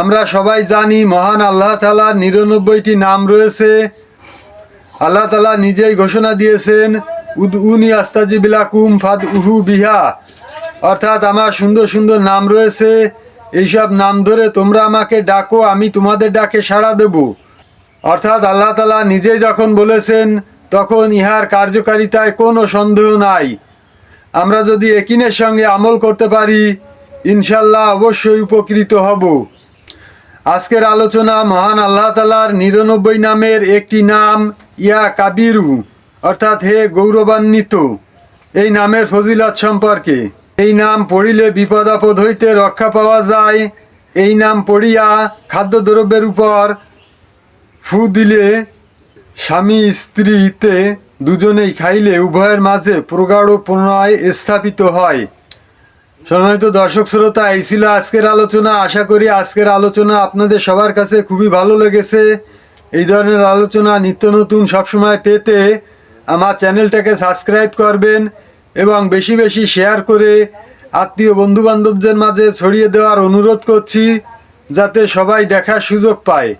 আমরা সবাই জানি মহান আল্লাহ তালার নিরানব্বইটি নাম রয়েছে। আল্লাহ তালা নিজেই ঘোষণা দিয়েছেন, উদ উনি আস্তাজি বিলাকুম ফাদ উহু বিহা। অর্থাৎ আমার সুন্দর সুন্দর নাম রয়েছে। এইসব নাম ধরে তোমরা আমাকে ডাকো, আমি তোমাদের ডাকে সাড়া দেব। অর্থাৎ আল্লাহ তালা নিজেই যখন বলেছেন, তখন ইহার কার্যকারিতায় কোনো সন্দেহ নাই। আমরা যদি একিনের সঙ্গে আমল করতে পারি, ইনশাল্লাহ অবশ্যই উপকৃত হব। আজকের আলোচনা মহান আল্লাহ তালার নিরানব্বই নামের একটি নাম, ইয়া কাবিরু, অর্থাৎ হে গৌরবান্বিত। এই নামের ফজিলত সম্পর্কে। এই নাম পড়িলে বিপদ আপদ হইতে রক্ষা পাওয়া যায়। এই নাম পড়িয়া খাদ্যদ্রব্যের উপর ফু দিলে স্বামী স্ত্রীতে দুজনেই খাইলে উভয়ের মাঝে প্রগাঢ় প্রণয় স্থাপিত হয়। সম্মানিত দর্শক শ্রোতা, এই ছিল আজকের আলোচনা। আশা করি আজকের আলোচনা আপনাদের সবার কাছে খুবই ভালো লেগেছে। এই ধরনের আলোচনা নিত্য নতুন সবসময় পেতে আমার চ্যানেলটাকে সাবস্ক্রাইব করবেন এবং বেশি বেশি শেয়ার করে আত্মীয় বন্ধু বান্ধবদের মাঝে ছড়িয়ে দেওয়ার অনুরোধ করছি, যাতে সবাই দেখার সুযোগ পায়।